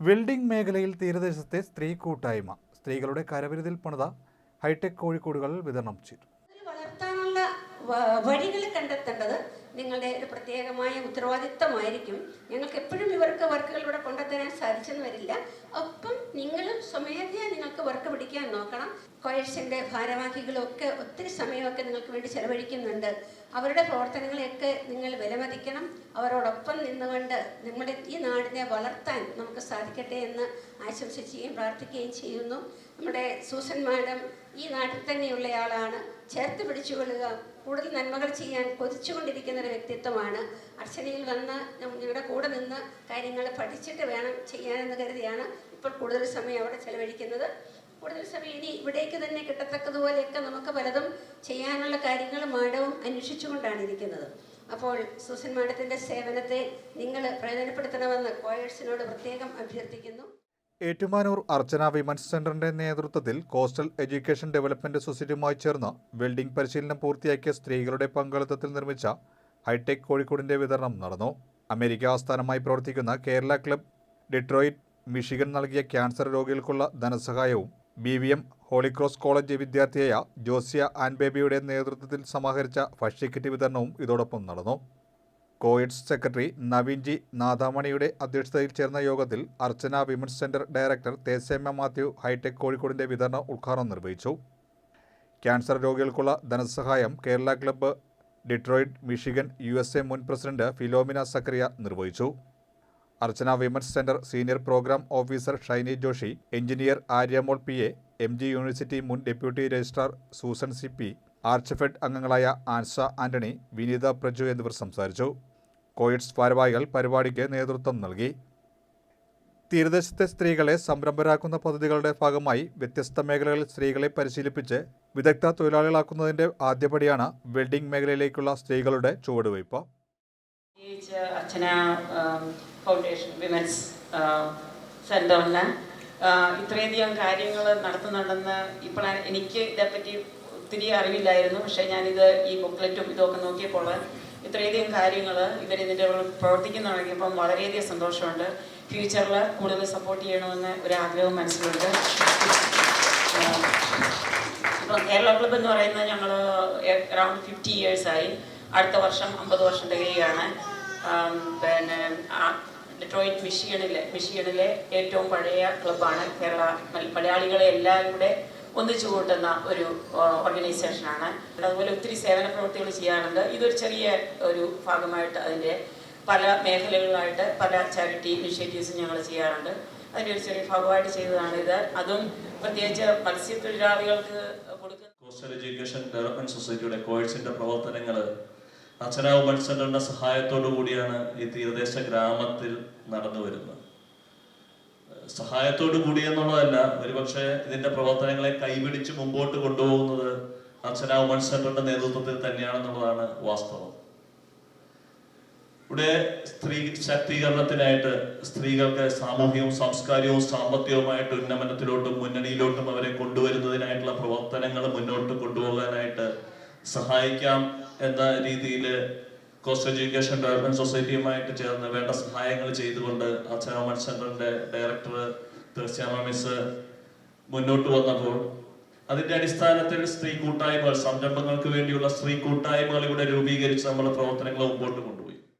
Welding മേഖലയിൽ തീരദേശത്തെ സ്ത്രീ കൂട്ടായ്മ സ്ത്രീകളുടെ കരവിരുതിൽ പണിത ഹൈടെക് കോഴിക്കോടുകൾ വിതരണം ചെയ്തു. വളർത്താനുള്ള വഴികൾ കണ്ടെത്തേണ്ടത് നിങ്ങളുടെ ഒരു പ്രത്യേകമായ ഉത്തരവാദിത്തമായിരിക്കും. ഞങ്ങൾക്ക് എപ്പോഴും ഇവർക്ക് വർക്കുകൾ ഇവിടെ കൊണ്ടുത്തരാൻ സാധിച്ചെന്ന് വരില്ല. ഒപ്പം നിങ്ങളും സ്വമേധയാ നിങ്ങൾക്ക് വർക്ക് പിടിക്കാൻ നോക്കണം. കോയഴ്സിന്റെ ഭാരവാഹികളും ഒക്കെ ഒത്തിരി സമയമൊക്കെ നിങ്ങൾക്ക് വേണ്ടി ചെലവഴിക്കുന്നുണ്ട്. അവരുടെ പ്രവർത്തനങ്ങളെയൊക്കെ നിങ്ങൾ വിലമതിക്കണം. അവരോടൊപ്പം നിന്നുകൊണ്ട് നമ്മുടെ ഈ നാടിനെ വളർത്താൻ നമുക്ക് സാധിക്കട്ടെ എന്ന് ആശംസിക്കുകയും പ്രാർത്ഥിക്കുകയും ചെയ്യുന്നു. നമ്മുടെ സൂസൻ മാഡം ഈ നാട്ടിൽ തന്നെയുള്ളയാളാണ്. ചേർത്ത് പിടിച്ചുകൊള്ളുക കൂടുതൽ നന്മകൾ ചെയ്യാൻ കൊതിച്ചുകൊണ്ടിരിക്കുന്ന ഒരു വ്യക്തിത്വമാണ്. അർച്ചനയിൽ വന്ന് ഞങ്ങളുടെ കൂടെ നിന്ന് കാര്യങ്ങൾ പഠിച്ചിട്ട് വേണം ചെയ്യാനെന്ന് കരുതിയാണ് ഇപ്പോൾ കൂടുതൽ സമയം അവിടെ ചെലവഴിക്കുന്നത്. കൂടുതൽ സമയം ഇനി ഇവിടേക്ക് തന്നെ കിട്ടത്തക്കതുപോലെയൊക്കെ നമുക്ക് പലതും ചെയ്യാനുള്ള കാര്യങ്ങൾ മാഡവും അന്വേഷിച്ചുകൊണ്ടാണ് ഇരിക്കുന്നത്. അപ്പോൾ സൂസൻ മാഡത്തിന്റെ സേവനത്തെ നിങ്ങൾ പ്രയോജനപ്പെടുത്തണമെന്ന് കോയേഴ്സിനോട് പ്രത്യേകം അഭ്യർത്ഥിക്കുന്നു. ഏറ്റുമാനൂർ അർച്ചന വിമൻസ് സെന്ററിന്റെ നേതൃത്വത്തിൽ കോസ്റ്റൽ എഡ്യൂക്കേഷൻ ഡെവലപ്മെന്റ് സൊസൈറ്റിയുമായി ചേർന്ന് വെൽഡിംഗ് പരിശീലനം പൂർത്തിയാക്കിയ സ്ത്രീകളുടെ പങ്കാളിത്തത്തിൽ നിർമ്മിച്ച ഹൈടെക് കോഴിക്കോടിന്റെ വിതരണം നടന്നു. അമേരിക്ക ആസ്ഥാനമായി പ്രവർത്തിക്കുന്ന കേരള ക്ലബ് ഡിട്രോയിറ്റ് മിഷിഗൻ നൽകിയ ക്യാൻസർ രോഗികൾക്കുള്ള ധനസഹായവും B V M Holy Cross college വിദ്യാർത്ഥിയായ ജോസിയ ആൻബേബിയുടെ നേതൃത്വത്തിൽ സമാഹരിച്ച ഭക്ഷ്യക്കിറ്റ് വിതരണവും ഇതോടൊപ്പം നടന്നു. കോയിഡ്സ് സെക്രട്ടറി നവീൻജി നാദാമണിയുടെ അധ്യക്ഷതയിൽ ചേർന്ന യോഗത്തിൽ Archana women's centre director Thesemma Mathew hi tech കോഴിക്കോടിന്റെ വിതരണ ഉദ്ഘാടനം നിർവഹിച്ചു. ക്യാൻസർ രോഗികൾക്കുള്ള ധനസഹായം Kerala club Detroit Michigan U മുൻ പ്രസിഡന്റ് ഫിലോമിന സക്രിയ നിർവഹിച്ചു. Archana women's centre senior program officer Shiny Joshi engineer Aryamol P A M G university മുൻ deputy registrar Susan C P Archfed അംഗങ്ങളായ ആൻസ ആന്റണി വിനീത പ്രജു എന്നിവർ സംസാരിച്ചു. കോയിഡ്സ് ഭാരവാഹികൾ പരിപാടിക്ക് നേതൃത്വം നൽകി. തീരദേശത്തെ സ്ത്രീകളെ സംരംഭരാക്കുന്ന പദ്ധതികളുടെ ഭാഗമായി വ്യത്യസ്ത മേഖലകളിൽ സ്ത്രീകളെ പരിശീലിപ്പിച്ച് വിദഗ്ധ തൊഴിലാളികളാക്കുന്നതിന്റെ ആദ്യപടിയാണ് വെൽഡിംഗ് മേഖലയിലേക്കുള്ള സ്ത്രീകളുടെ ചുവടുവയ്പ്. അർച്ചന ഫൗണ്ടേഷൻ വിമൻസ് സെന്ററിന് ഇത്രയധികം കാര്യങ്ങൾ നടത്തുന്നുണ്ടെന്ന് ഇപ്പോഴാണ് എനിക്ക് ഇതേപ്പറ്റി ഒത്തിരി അറിവില്ലായിരുന്നു. പക്ഷേ ഞാനിത് ഈ ബുക്ക്ലെറ്റും ഇതൊക്കെ നോക്കിയപ്പോൾ ഇത്രയധികം കാര്യങ്ങൾ ഇവരിതിന്റെ പ്രവർത്തിക്കുന്ന തുടങ്ങിയപ്പം വളരെയധികം സന്തോഷമുണ്ട്. ഫ്യൂച്ചറിൽ കൂടുതൽ സപ്പോർട്ട് ചെയ്യണമെന്ന് ഒരു ഒരാഗ്രഹം മനസ്സിലുണ്ട് ഇപ്പം കേരള ക്ലബ്ബ് എന്ന് പറയുന്നത് ഞങ്ങൾ അറൗണ്ട് ഫിഫ്റ്റി ഇയേഴ്സായി അടുത്ത വർഷം അമ്പത് വർഷം തികയുകയാണ്. പിന്നെ ഡെട്രോയിറ്റ് മിഷിയണിലെ മിഷിഗണിലെ ഏറ്റവും പഴയ ക്ലബ്ബാണ് കേരള മലയാളികളെ എല്ലാം കൂടെ ഒന്നിച്ചു കൂട്ടുന്ന ഒരു ഓർഗനൈസേഷനാണ് അതുപോലെ ഒത്തിരി സേവന പ്രവൃത്തികൾ ചെയ്യാറുണ്ട്. ഇതൊരു ചെറിയ ഒരു ഭാഗമായിട്ട് അതിന്റെ പല മേഖലകളിലായിട്ട് പല ചാരിറ്റി ഇനിഷ്യേറ്റീവ്സും ഞങ്ങൾ ചെയ്യാറുണ്ട്. അതിന്റെ ഒരു ചെറിയ ഭാഗമായിട്ട് ചെയ്തതാണ് ഇത്. അതും പ്രത്യേകിച്ച് മത്സ്യത്തൊഴിലാളികൾക്ക് കൊടുക്കുന്ന കോസ്റ്റൽ എഡ്യൂക്കേഷൻ ഡെവലപ്മെന്റ് സൊസൈറ്റിയുടെ കോഴ്സിന്റെ പ്രവർത്തനങ്ങൾ അച്ഛനാവ് മത്സ്യങ്ങളുടെ സഹായത്തോടു കൂടിയാണ് ഈ തീരദേശ ഗ്രാമത്തിൽ നടന്നു വരുന്നത്. സഹായത്തോടു കൂടി എന്നുള്ളതല്ല ഒരുപക്ഷെ ഇതിന്റെ പ്രവർത്തനങ്ങളെ കൈപിടിച്ച് മുമ്പോട്ട് കൊണ്ടുപോകുന്നത് അച്ഛനാവ് മത്സ്യങ്ങളുടെ നേതൃത്വത്തിൽ തന്നെയാണെന്നുള്ളതാണ് വാസ്തവം. ഇവിടെ സ്ത്രീ ശാക്തീകരണത്തിനായിട്ട് സ്ത്രീകൾക്ക് സാമൂഹ്യവും സാംസ്കാരികവും സാമ്പത്തികവുമായിട്ട് ഉന്നമനത്തിലോട്ടും മുന്നണിയിലോട്ടും അവരെ കൊണ്ടുവരുന്നതിനായിട്ടുള്ള പ്രവർത്തനങ്ങൾ മുന്നോട്ട് കൊണ്ടുപോകാനായിട്ട് സഹായിക്കാം എന്ന രീതിയിൽ കോസ്റ്റ് എഡ്യൂക്കേഷൻ ഡെവലപ്മെന്റ് സൊസൈറ്റിയുമായിട്ട് ചേർന്ന് വേണ്ട സഹായങ്ങൾ ചെയ്തുകൊണ്ട് അച്ഛനോമൻ സെന്ററിന്റെ ഡയറക്ടർ തീർച്ചയാമ മിസ് മുന്നോട്ട് വന്നപ്പോൾ അതിന്റെ അടിസ്ഥാനത്തിൽ സ്ത്രീ കൂട്ടായ്മകൾ സംരംഭങ്ങൾക്ക് വേണ്ടിയുള്ള സ്ത്രീ കൂട്ടായ്മകൾ ഇവിടെ രൂപീകരിച്ച് നമ്മുടെ പ്രവർത്തനങ്ങൾ മുമ്പോട്ട് കൊണ്ടുപോകും